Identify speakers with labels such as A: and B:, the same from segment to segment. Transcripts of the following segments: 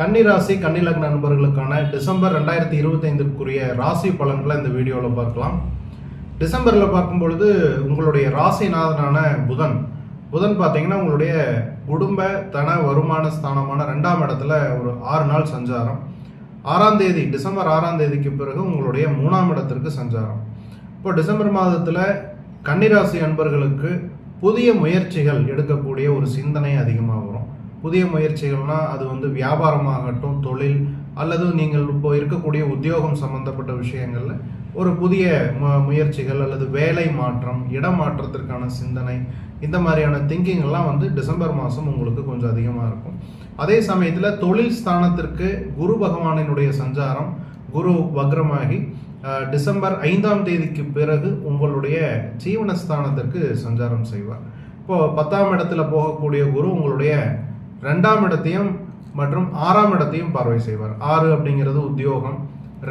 A: கன்னிராசி கன்னிலக்ன நண்பர்களுக்கான டிசம்பர் ரெண்டாயிரத்தி இருபத்தைந்திற்குரிய ராசி பலன்களை இந்த வீடியோவில் பார்க்கலாம். டிசம்பரில் பார்க்கும் பொழுது உங்களுடைய ராசிநாதனான புதன் புதன் பார்த்தீங்கன்னா உங்களுடைய குடும்ப தன வருமான ஸ்தானமான ரெண்டாம் இடத்துல ஒரு ஆறு நாள் சஞ்சாரம். ஆறாம் தேதி டிசம்பர் ஆறாம் தேதிக்கு பிறகு உங்களுடைய மூணாம் இடத்திற்கு சஞ்சாரம். இப்போ டிசம்பர் மாதத்தில் கன்னிராசி அன்பர்களுக்கு புதிய முயற்சிகள் எடுக்கக்கூடிய ஒரு சிந்தனை அதிகமாக வரும் புதிய முயற்சிகள்னால் அது வந்து வியாபாரமாகட்டும் தொழில் அல்லது நீங்கள் இப்போ இருக்கக்கூடிய உத்தியோகம் சம்பந்தப்பட்ட விஷயங்களில் ஒரு புதிய மு- முயற்சிகள் அல்லது வேலை மாற்றம் இடமாற்றத்திற்கான சிந்தனை இந்த மாதிரியான திங்கிங்கெல்லாம் வந்து டிசம்பர் மாதம் உங்களுக்கு கொஞ்சம் அதிகமாக இருக்கும். அதே சமயத்தில் தொழில் ஸ்தானத்திற்கு குரு பகவானினுடைய சஞ்சாரம் குரு வக்ரமாகி டிசம்பர் ஐந்தாம் தேதிக்கு பிறகு உங்களுடைய ஜீவனஸ்தானத்திற்கு சஞ்சாரம் செய்வார். இப்போது பத்தாம் இடத்துல போகக்கூடிய குரு உங்களுடைய ரெண்டாம் இடத்தையும் மற்றும் ஆறாம் இடத்தையும் பார்வை செய்வார். ஆறு அப்படிங்கிறது உத்தியோகம்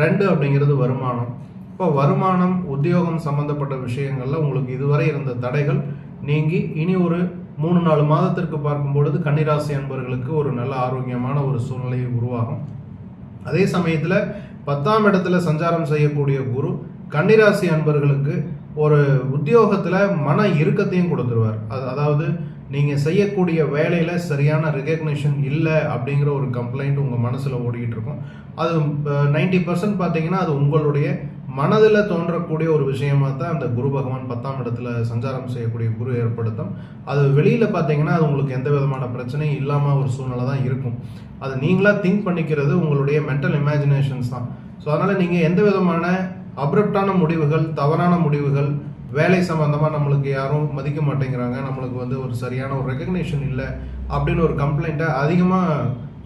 A: ரெண்டு அப்படிங்கிறது வருமானம். இப்போ வருமானம் உத்தியோகம் சம்மந்தப்பட்ட விஷயங்களில் உங்களுக்கு இதுவரை இருந்த தடைகள் நீங்கி இனி ஒரு மூணு நாலு மாதத்திற்கு பார்க்கும் பொழுது கன்னிராசி அன்பர்களுக்கு ஒரு நல்ல ஆரோக்கியமான ஒரு சூழ்நிலை உருவாகும். அதே சமயத்தில் பத்தாம் இடத்துல சஞ்சாரம் செய்யக்கூடிய குரு கன்னிராசி அன்பர்களுக்கு ஒரு உத்தியோகத்தில் மன இறுக்கத்தையும் கொடுத்துருவார். அது அதாவது நீங்கள் செய்யக்கூடிய வேலையில் சரியான ரெகக்னேஷன் இல்லை அப்படிங்கிற ஒரு கம்ப்ளைண்ட் உங்கள் மனசில் ஓடிக்கிட்டு இருக்கும். அது நைன்டி பர்சன்ட் பார்த்தீங்கன்னா அது உங்களுடைய மனதில் தோன்றக்கூடிய ஒரு விஷயமாக தான் அந்த குரு பகவான் பத்தாம் இடத்துல சஞ்சாரம் செய்யக்கூடிய குரு ஏற்படுத்தும். அது வெளியில் பார்த்தீங்கன்னா அது உங்களுக்கு எந்த விதமான பிரச்சனையும் இல்லாமல் ஒரு சூழ்நிலை தான் இருக்கும். அது நீங்களாக திங்க் பண்ணிக்கிறது உங்களுடைய மென்டல் இமேஜினேஷன்ஸ் தான். ஸோ அதனால் நீங்கள் எந்த விதமான அப்ரப்டான முடிவுகள் தவறான முடிவுகள் வேலை சம்மந்தமாக நம்மளுக்கு யாரும் மதிக்க மாட்டேங்கிறாங்க. நம்மளுக்கு வந்து ஒரு சரியான ஒரு ரெக்கக்னேஷன் இல்லை அப்படின்னு ஒரு கம்ப்ளைண்ட்டை அதிகமாக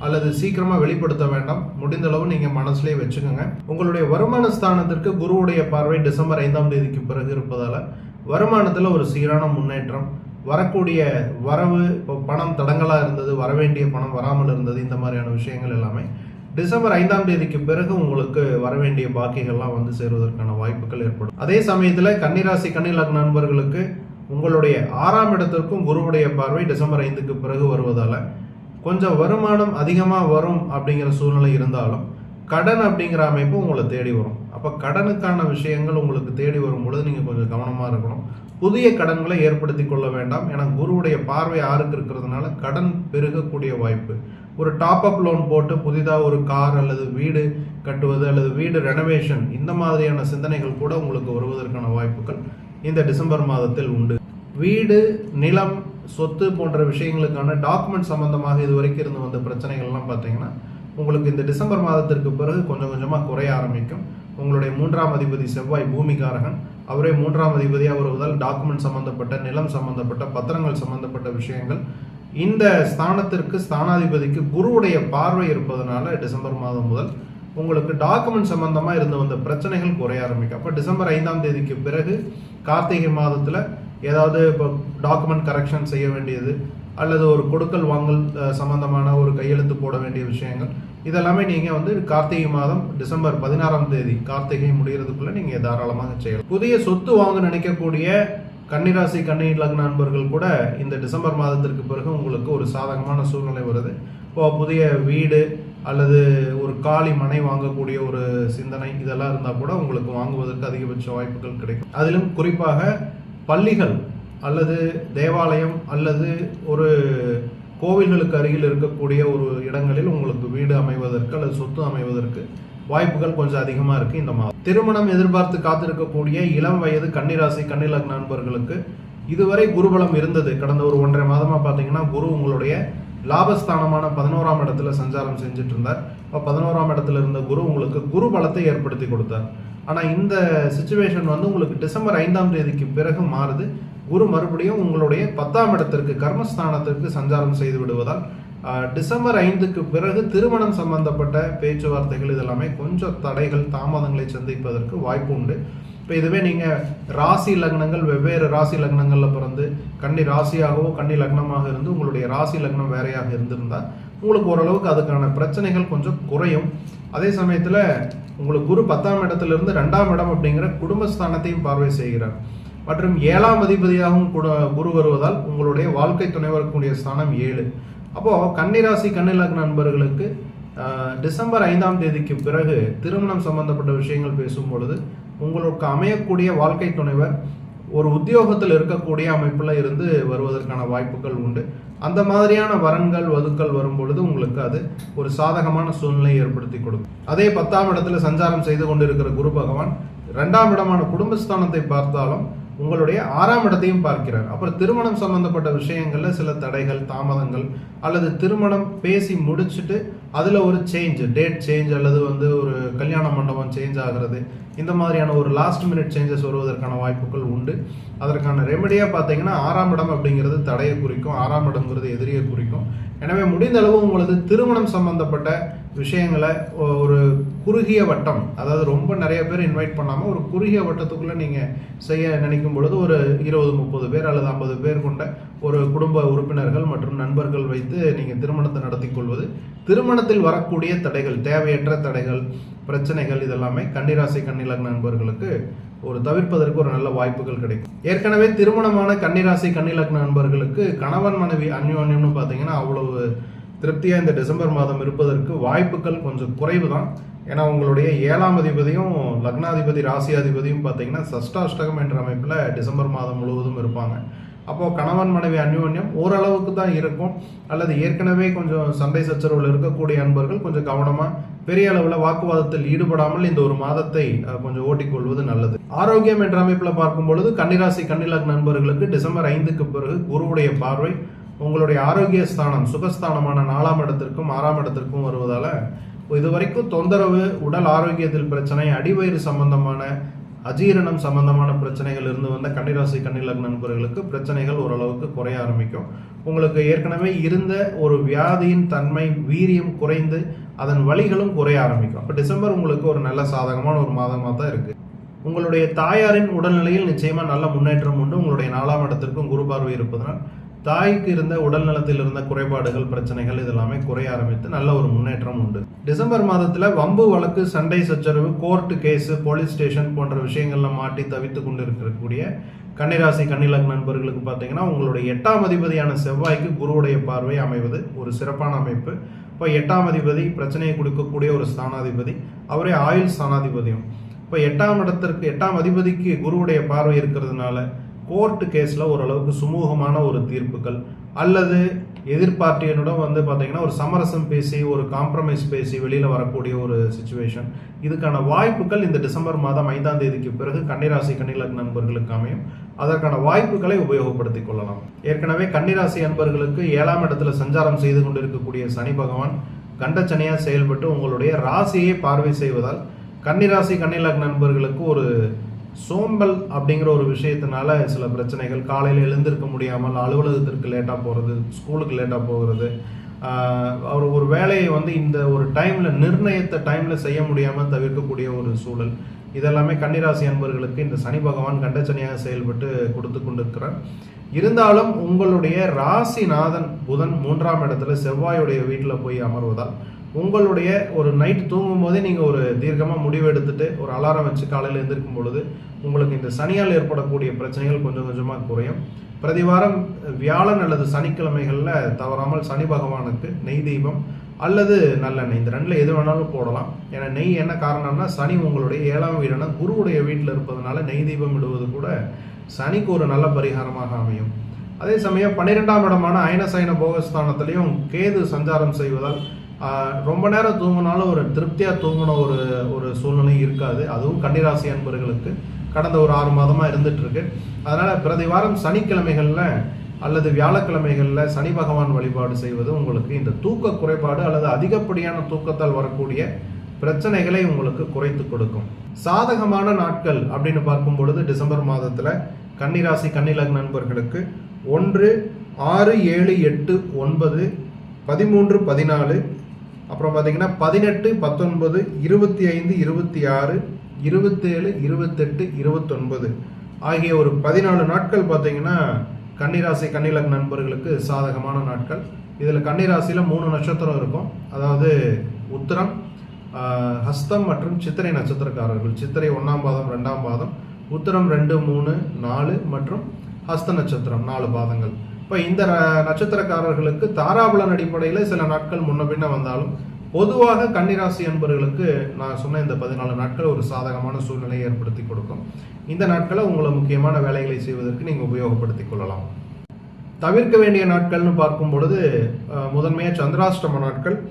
A: அல்லது சீக்கிரமாக வெளிப்படுத்த வேண்டாம். முடிந்த அளவு மனசுலேயே மனசுலயே வச்சுக்கோங்க. உங்களுடைய வருமான ஸ்தானத்திற்கு குருவுடைய பார்வை டிசம்பர் ஐந்தாம் தேதிக்கு பிறகு இருப்பதால் வருமானத்தில் ஒரு சீரான முன்னேற்றம் வரக்கூடிய வரவு இப்போ பணம் தடங்கலாக இருந்தது வரவேண்டிய பணம் வராமல் இருந்தது இந்த மாதிரியான விஷயங்கள் எல்லாமே டிசம்பர் ஐந்தாம் தேதிக்கு பிறகு உங்களுக்கு வர வேண்டிய பாக்கிகள்லாம் வந்து சேருவதற்கான வாய்ப்புகள் ஏற்படும். அதே சமயத்தில் கன்னிராசி கன்னிலக் நண்பர்களுக்கு உங்களுடைய ஆறாம் இடத்திற்கும் குருவுடைய பார்வை டிசம்பர் ஐந்துக்கு பிறகு வருவதால் கொஞ்சம் வருமானம் அதிகமாக வரும் அப்படிங்கிற சூழ்நிலை இருந்தாலும் கடன் அப்படிங்கிற அமைப்பு உங்களை தேடி வரும். அப்போ கடனுக்கான விஷயங்கள் உங்களுக்கு தேடி வரும் பொழுது நீங்கள் கொஞ்சம் கவனமாக இருக்கணும். புதிய கடன்களை ஏற்படுத்தி கொள்ள வேண்டாம். ஏன்னா குருவுடைய பார்வை ஆறுக்கு இருக்கிறதுனால கடன் பெருகக்கூடிய வாய்ப்பு ஒரு டாப் அப் லோன் போட்டு புதிதாக ஒரு கார் அல்லது வீடு கட்டுவது அல்லது வீடு ரெனோவேஷன் இந்த மாதிரியான சிந்தனைகள் கூட உங்களுக்கு வருவதற்கான வாய்ப்புகள் இந்த டிசம்பர் மாதத்தில் உண்டு. வீடு நிலம் சொத்து போன்ற விஷயங்களுக்கான டாக்குமெண்ட் சம்பந்தமாக இது வரைக்கும் இருந்து வந்த பிரச்சனைகள்லாம் பார்த்தீங்கன்னா உங்களுக்கு இந்த டிசம்பர் மாதத்திற்கு பிறகு கொஞ்சம் கொஞ்சமாக குறைய ஆரம்பிக்கும். உங்களுடைய மூன்றாம் அதிபதி செவ்வாய் பூமிகாரகன். அவரே மூன்றாம் அதிபதியாக வருவதால் டாக்குமெண்ட் சம்பந்தப்பட்ட நிலம் சம்பந்தப்பட்ட பத்திரங்கள் சம்பந்தப்பட்ட விஷயங்கள் இந்த ஸ்தானத்திற்கு ஸ்தானாதிபதிக்கு குருவுடைய பார்வை இருப்பதனால டிசம்பர் மாதம் முதல் உங்களுக்கு டாக்குமெண்ட் சம்பந்தமாக இருந்து வந்த பிரச்சனைகள் குறைய ஆரம்பிக்கும். அப்போ டிசம்பர் ஐந்தாம் தேதிக்கு பிறகு கார்த்திகை மாதத்தில் ஏதாவது இப்போ டாக்குமெண்ட் கரெக்ஷன் செய்ய வேண்டியது அல்லது ஒரு கொடுக்கல் வாங்கல் சம்பந்தமான ஒரு கையெழுத்து போட வேண்டிய விஷயங்கள் இதெல்லாமே நீங்கள் வந்து கார்த்திகை மாதம் டிசம்பர் பதினாறாம் தேதி கார்த்திகை முடிகிறதுக்குள்ளே நீங்கள் தாராளமாக செய்யலாம். புதிய சொத்து வாங்க நினைக்கக்கூடிய கன்னிராசி கன்னி லக்ன நண்பர்கள் கூட இந்த டிசம்பர் மாதத்திற்கு பிறகு உங்களுக்கு ஒரு சாதகமான சூழ்நிலை வருது. இப்போ புதிய வீடு அல்லது ஒரு காலி மனை வாங்கக்கூடிய ஒரு சிந்தனை இதெல்லாம் இருந்தால் கூட உங்களுக்கு வாங்குவதற்கு அதிகபட்ச வாய்ப்புகள் கிடைக்கும். அதிலும் குறிப்பாக பள்ளிகள் அல்லது தேவாலயம் அல்லது ஒரு கோவில்களுக்கு அருகில் இருக்கக்கூடிய ஒரு இடங்களில் உங்களுக்கு வீடு அமைவதற்கு அல்லது சொத்து அமைவதற்கு வாய்ப்புகள் கொஞ்சம் அதிகமாக இருக்குது இந்த மாதம். திருமணம் எதிர்பார்த்து காத்திருக்கக்கூடிய இளம் வயது கன்னிராசி கன்னிலக் நண்பர்களுக்கு இதுவரை குருபலம் இருந்தது. கடந்த ஒரு ஒன்றரை மாதமாக பார்த்தீங்கன்னா குரு உங்களுடைய லாபஸ்தானமான பதினோராம் இடத்துல சஞ்சாரம் செஞ்சுட்டு இருந்தார். இப்போ பதினோராம் இடத்துல இருந்த குரு உங்களுக்கு குரு பலத்தை ஏற்படுத்தி கொடுத்தார். ஆனால் இந்த சுச்சுவேஷன் வந்து உங்களுக்கு டிசம்பர் ஐந்தாம் தேதிக்கு பிறகு மாறுது. குரு மறுபடியும் உங்களுடைய பத்தாம் இடத்திற்கு கர்மஸ்தானத்திற்கு சஞ்சாரம் செய்து விடுவதால் டிசம்பர் ஐந்துக்கு பிறகு திருமணம் சம்பந்தப்பட்ட பேச்சுவார்த்தைகள் இதெல்லாமே கொஞ்சம் தடைகள் தாமதங்களை சந்திப்பதற்கு வாய்ப்பு உண்டு. இப்போ இதுவே நீங்கள் ராசி லக்னங்கள் வெவ்வேறு ராசி லக்னங்களில் பிறந்து கன்னி ராசியாகவோ கன்னி லக்னமாக இருந்து உங்களுடைய ராசி லக்னம் வேறையாக இருந்திருந்தால் உங்களுக்கு ஓரளவுக்கு அதுக்கான பிரச்சனைகள் கொஞ்சம் குறையும். அதே சமயத்தில் உங்களுக்கு குரு பத்தாம் இடத்துல இருந்து ரெண்டாம் இடம் அப்படிங்கிற குடும்பஸ்தானத்தையும் பார்வை செய்கிறார். மற்றும் ஏழாம் அதிபதியாகவும் குரு வருவதால் உங்களுடைய வாழ்க்கை துணை வரக்கூடிய ஸ்தானம் ஏழு. அப்போது கன்னிராசி கண்ணிலக்கு நண்பர்களுக்கு டிசம்பர் ஐந்தாம் தேதிக்கு பிறகு திருமணம் சம்பந்தப்பட்ட விஷயங்கள் பேசும் பொழுது உங்களுக்கு அமையக்கூடிய வாழ்க்கை துணைவர் ஒரு உத்தியோகத்தில் இருக்கக்கூடிய அமைப்பில் இருந்து வருவதற்கான வாய்ப்புகள் உண்டு. அந்த மாதிரியான வரன்கள் வதுக்கள் வரும் பொழுது உங்களுக்கு அது ஒரு சாதகமான சூழ்நிலையை ஏற்படுத்தி கொடுக்கும். அதே பத்தாம் இடத்துல சஞ்சாரம் செய்து கொண்டிருக்கிற குரு பகவான் இரண்டாம் இடமான குடும்பஸ்தானத்தை பார்த்தாலும் உங்களுடைய ஆறாம் இடத்தையும் பார்க்கிறார். அப்புறம் திருமணம் சம்பந்தப்பட்ட விஷயங்களில் சில தடைகள் தாமதங்கள் அல்லது திருமணம் பேசி முடிச்சுட்டு அதில் ஒரு சேஞ்ச் டேட் சேஞ்ச் அல்லது வந்து ஒரு கல்யாண மண்டபம் சேஞ்ச் ஆகிறது இந்த மாதிரியான ஒரு லாஸ்ட் மினிட் சேஞ்சஸ் வருவதற்கான வாய்ப்புகள் உண்டு. அதற்கான ரெமடியாக பார்த்தீங்கன்னா ஆறாம் இடம் அப்படிங்கிறது தடையை குறிக்கும் ஆறாம் இடம்ங்கிறது எதிரியை குறிக்கும். எனவே முடிந்த அளவு உங்களது திருமணம் சம்பந்தப்பட்ட விஷயங்களை ஒரு குறுகிய வட்டம் அதாவது ரொம்ப நிறைய பேர் இன்வைட் பண்ணாமல் ஒரு குறுகிய வட்டத்துக்குள்ளே நீங்கள் செய்ய நினைக்கும் பொழுது ஒரு இருபது முப்பது பேர் அல்லது ஐம்பது பேர் கொண்ட ஒரு குடும்ப உறுப்பினர்கள் மற்றும் நண்பர்கள் வைத்து நீங்கள் திருமணத்தை நடத்தி கொள்வது. திருமணத்தில் வரக்கூடிய தடைகள் தேவையற்ற தடைகள் பிரச்சனைகள் இதெல்லாமே கன்னிராசி கன்னிலக்ன நண்பர்களுக்கு ஒரு தவிர்ப்பதற்கு ஒரு நல்ல வாய்ப்புகள் கிடைக்கும். ஏற்கனவே திருமணமான கன்னிராசி கன்னிலக்ன நண்பர்களுக்கு கணவன் மனைவி அந்யோன்யம்னு பார்த்தீங்கன்னா அவ்வளவு திருப்தியாக இந்த டிசம்பர் மாதம் இருப்பதற்கு வாய்ப்புகள் கொஞ்சம் குறைவு தான் ஏன்னா உங்களுடைய ஏழாம் அதிபதியும் லக்னாதிபதி ராசியாதிபதியும் பார்த்தீங்கன்னா சஷ்டாஷ்டகம் என்ற அமைப்பில் டிசம்பர் மாதம் முழுவதும் இருப்பாங்க. அப்போது கணவன் மனைவி அந்யோன்யம் ஓரளவுக்கு தான் இருக்கும். அல்லது ஏற்கனவே கொஞ்சம் சண்டை சச்சரவில் இருக்கக்கூடிய அன்பர்கள் கொஞ்சம் கவனமாக பெரிய அளவில் வாக்குவாதத்தில் ஈடுபடாமல் இந்த ஒரு மாதத்தை கொஞ்சம் ஓட்டிக்கொள்வது நல்லது. ஆரோக்கியம் என்ற அமைப்பில் பார்க்கும் பொழுது கன்னிராசி கன்னிலக் நண்பர்களுக்கு டிசம்பர் ஐந்துக்கு பிறகு குருவுடைய பார்வை உங்களுடைய ஆரோக்கிய ஸ்தானம் சுகஸ்தானமான நாலாம் இடத்திற்கும் ஆறாம் இடத்திற்கும் வருவதால் இதுவரைக்கும் தொந்தரவு உடல் ஆரோக்கியத்தில் பிரச்சனை அடிவயிறு சம்பந்தமான அஜீரணம் சம்பந்தமான பிரச்சனைகள் இருந்து வந்த கன்னிராசி கன்னிலக் நண்பர்களுக்கு பிரச்சனைகள் ஓரளவுக்கு குறைய ஆரம்பிக்கும். உங்களுக்கு ஏற்கனவே இருந்த ஒரு வியாதியின் தன்மை வீரியம் குறைந்து அதன் வழிகளும் குறைய ஆரம்பிக்கும். அப்போ டிசம்பர் உங்களுக்கு ஒரு நல்ல சாதகமான ஒரு மாதமாக தான் இருக்குது உங்களுடைய தாயாரின் உடல்நிலையில் நிச்சயமாக நல்ல முன்னேற்றம் உண்டு. உங்களுடைய நாலாம் இடத்திற்கும் குரு பார்வை இருப்பதனால் தாய்க்கு இருந்த உடல் நலத்தில் இருந்த குறைபாடுகள் பிரச்சனைகள் இதெல்லாமே குறைய ஆரம்பித்து நல்ல ஒரு முன்னேற்றம் உண்டு. டிசம்பர் மாதத்தில் வம்பு வழக்கு சண்டை சச்சரவு கோர்ட்டு கேஸு போலீஸ் ஸ்டேஷன் போன்ற விஷயங்களில் மாட்டி தவித்து கொண்டு இருக்கக்கூடிய கன்னிராசி கன்னிலக் நண்பர்களுக்கு பார்த்தீங்கன்னா உங்களுடைய எட்டாம் அதிபதியான செவ்வாய்க்கு குருவுடைய பார்வை அமைவது ஒரு சிறப்பான அமைப்பு. இப்போ எட்டாம் அதிபதி பிரச்சனையை கொடுக்கக்கூடிய ஒரு ஸ்தானாதிபதி அவரே ஆயுள் ஸ்தானாதிபதியும். இப்போ எட்டாம் இடத்திற்கு எட்டாம் அதிபதிக்கு குருவுடைய பார்வை இருக்கிறதுனால கோர்ட்டு கேஸில் ஓரளவுக்கு சுமூகமான ஒரு தீர்ப்புகள் அல்லது எதிர்பார்ட்டியனுடன் வந்து பார்த்தீங்கன்னா ஒரு சமரசம் பேசி ஒரு காம்ப்ரமைஸ் பேசி வெளியில் வரக்கூடிய ஒரு சுச்சுவேஷன் இதுக்கான வாய்ப்புகள் இந்த டிசம்பர் மாதம் ஐந்தாம் தேதிக்கு பிறகு கன்னிராசி கன்னிலக் நண்பர்களுக்கு அமையும். அதற்கான வாய்ப்புகளை உபயோகப்படுத்திக் கொள்ளலாம். ஏற்கனவே கன்னிராசி நண்பர்களுக்கு ஏழாம் இடத்துல சஞ்சாரம் செய்து கொண்டிருக்கக்கூடிய சனி பகவான் கண்டச்சனையாக செயல்பட்டு உங்களுடைய ராசியை பார்வை செய்வதால் கன்னிராசி கன்னிலக் நண்பர்களுக்கு ஒரு சோம்பல் அப்படிங்கிற ஒரு விஷயத்தினால சில பிரச்சனைகள். காலையில் எழுந்திருக்க முடியாமல் அலுவலகத்திற்கு லேட்டாக போகிறது ஸ்கூலுக்கு லேட்டாக போகிறது. அவர் ஒரு வேலையை வந்து இந்த ஒரு டைமில் நிர்ணயித்த டைமில் செய்ய முடியாமல் தவிர்க்கக்கூடிய ஒரு சூழல். இதெல்லாமே கன்னிராசி அன்பர்களுக்கு இந்த சனி பகவான் கண்டச்சனியாக செயல்பட்டு கொடுத்து கொண்டிருக்கிறார். இருந்தாலும் உங்களுடைய ராசிநாதன் புதன் மூன்றாம் இடத்துல செவ்வாயுடைய வீட்டில் போய் அமர்வதால் உங்களுடைய ஒரு நைட் தூங்கும் போதே நீங்கள் ஒரு தீர்க்கமாக முடிவு எடுத்துட்டு ஒரு அலாரம் வச்சு காலையில் எழுந்திருக்கும் பொழுது உங்களுக்கு இந்த சனியால் ஏற்படக்கூடிய பிரச்சனைகள் கொஞ்சம் கொஞ்சமாக குறையும். பிரதி வாரம் வியாழன் அல்லது சனிக்கிழமைகளில் தவறாமல் சனி பகவானுக்கு நெய் தீபம் அல்லது நல்லெண்ணெய் இந்த ரெண்டில் எது வேணாலும் போடலாம். ஏன்னா நெய் என்ன காரணம்னா சனி உங்களுடைய ஏழாம் வீடுனா குருவுடைய வீட்டில் இருப்பதனால நெய் தீபம் இடுவது கூட சனிக்கு ஒரு நல்ல பரிகாரமாக அமையும். அதே சமயம் பன்னிரெண்டாம் இடமான அயனசயன போகஸ்தானத்திலையும் கேது சஞ்சாரம் செய்வதால் ரொம்ப நேரம் தூங்கினாலும் ஒரு திருப்தியாக தூங்கின ஒரு ஒரு சூழ்நிலை இருக்காது. அதுவும் கன்னிராசி அன்பர்களுக்கு. கடந்த ஒரு ஆறு மாதமாக இருந்துகிட்ருக்கு அதனால் பிரதி வாரம் சனிக்கிழமைகளில் அல்லது வியாழக்கிழமைகளில் சனி பகவான் வழிபாடு செய்வது உங்களுக்கு இந்த தூக்க குறைபாடு அல்லது அதிகப்படியான தூக்கத்தால் வரக்கூடிய பிரச்சனைகளை உங்களுக்கு குறைத்து கொடுக்கும். சாதகமான நாட்கள் அப்படின்னு பார்க்கும் பொழுது டிசம்பர் மாதத்தில் கன்னிராசி கன்னிலக் நண்பர்களுக்கு ஒன்று ஆறு ஏழு எட்டு ஒன்பது பதிமூன்று பதினாலு அப்புறம் பார்த்தீங்கன்னா பதினெட்டு பத்தொன்பது இருபத்தி ஐந்து இருபத்தி ஆறு இருபத்தேழு இருபத்தெட்டு இருபத்தொன்பது. ஆகிய ஒரு பதினாலு நாட்கள் பார்த்தீங்கன்னா கன்னிராசி கன்னிலக் நண்பர்களுக்கு சாதகமான நாட்கள். இதில் கன்னிராசியில் மூணு நட்சத்திரம் இருக்கும். அதாவது உத்திரம் ஹஸ்தம் மற்றும் சித்திரை நட்சத்திரக்காரர்கள். சித்திரை ஒன்றாம் பாதம் ரெண்டாம் பாதம். உத்திரம் ரெண்டு மூணு நாலு மற்றும் ஹஸ்த நட்சத்திரம் நாலு பாதங்கள். இப்போ இந்த ர- நட்சத்திரக்காரர்களுக்கு தாராபலன் அடிப்படையில் சில நாட்கள் முன்ன பின்ன வந்தாலும் பொதுவாக கன்னிராசி அன்பர்களுக்கு நான் சொன்ன இந்த பதினாலு நாட்கள் ஒரு சாதகமான சூழ்நிலையை ஏற்படுத்தி கொடுக்கும். இந்த நாட்களை உங்களை முக்கியமான வேலைகளை செய்வதற்கு நீங்கள் உபயோகப்படுத்திக் கொள்ளலாம். தவிர்க்க வேண்டிய நாட்கள்னு பார்க்கும் பொழுது முதன்மையாக சந்திராஷ்டம நாட்கள்.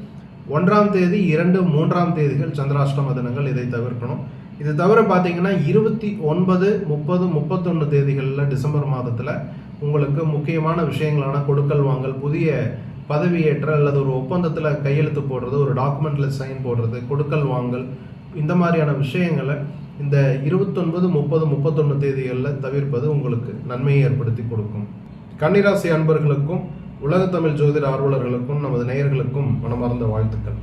A: ஒன்றாம் தேதி இரண்டு மூன்றாம் தேதிகள் சந்திராஷ்டம தினங்கள் இதை தவிர்க்கணும். இது தவிர பார்த்தீங்கன்னா இருபத்தி ஒன்பது முப்பது முப்பத்தொன்று தேதிகளில் டிசம்பர் மாதத்தில் உங்களுக்கு முக்கியமான விஷயங்களான கொடுக்கல் வாங்கல் புதிய பதவியேற்ற அல்லது ஒரு ஒப்பந்தத்தில் கையெழுத்து போடுறது ஒரு டாக்குமெண்ட்டில் சைன் போடுறது கொடுக்கல் வாங்கல் இந்த மாதிரியான விஷயங்களை இந்த இருபத்தொன்பது முப்பது முப்பத்தொன்று தேதிகளில் தவிர்ப்பது உங்களுக்கு நன்மையை ஏற்படுத்தி கொடுக்கும். கன்னிராசி அன்பர்களுக்கும் உலகத்தமிழ் ஜோதிட ஆர்வலர்களுக்கும் நமது நேயர்களுக்கும் மனமார்ந்த வாழ்த்துக்கள்.